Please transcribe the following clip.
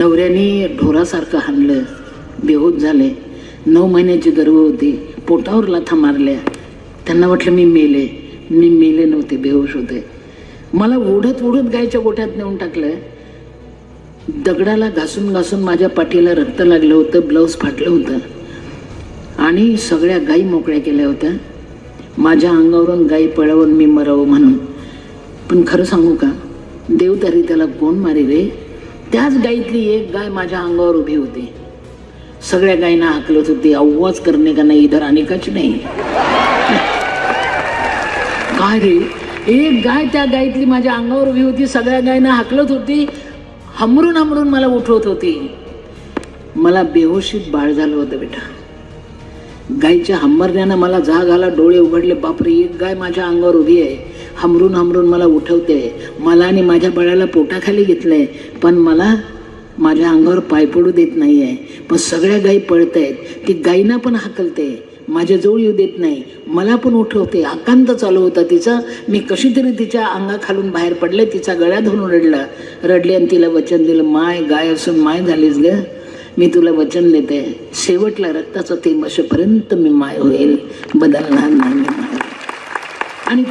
नवऱ्याने ढोरासारखं हाणलं बेहोत झाले. नऊ महिन्याची गर्व होती. पोटावर लाथा मारल्या. त्यांना वाटलं मी मेले. मी मेले नव्हते बेहोश होते. मला ओढत ओढत गायच्या गोठ्यात नेऊन टाकलं. दगडाला घासून घासून माझ्या पाठीला रक्त लागलं होतं ब्लाऊज फाटलं होतं. आणि सगळ्या गायी मोकळ्या केल्या होत्या. माझ्या अंगावरून गायी पळवून मी मरावं म्हणून. पण खरं सांगू का? देव तरी त्याला कोण मारी रे? त्याच गायीतली एक गाय माझ्या अंगावर उभी होती. सगळ्या गायींना हाकलत होती आवाज करणे का नाही इधर आणि कच नाही. काय रे? एक गाय त्या गायीतली माझ्या अंगावर उभी होती सगळ्या गायींना हाकलत होती हमरून हमरून मला उठवत होती. मला बेहोशीत बाळ झालं होतं बेटा. गायीच्या हंबरण्यानं मला जाग आला डोळे उघडले बापरे एक गाय माझ्या अंगावर उभी आहे. हमरून हमरून मला उठवते. मला आणि माझ्या बळाला पोटाखाली घेतलं आहे पण मला माझ्या अंगावर पाय पडू देत नाही आहे पण सगळ्या गायी पळत आहेत ती गाईंना पण हाकलते. माझ्या जवळ येऊ देत नाही. मला पण उठवते. आकांत चालू होता तिचा. मी कशी तरी तिच्या अंगाखालून बाहेर पडले. तिचा गळ्या धरून रडला. रडले आणि तिला वचन दिलं. माय गाय असून माय झालीस ग. मी तुला वचन देते. शेवटला रक्ताचं ते असेपर्यंत मी माय होईल. बदलणार नाही आणि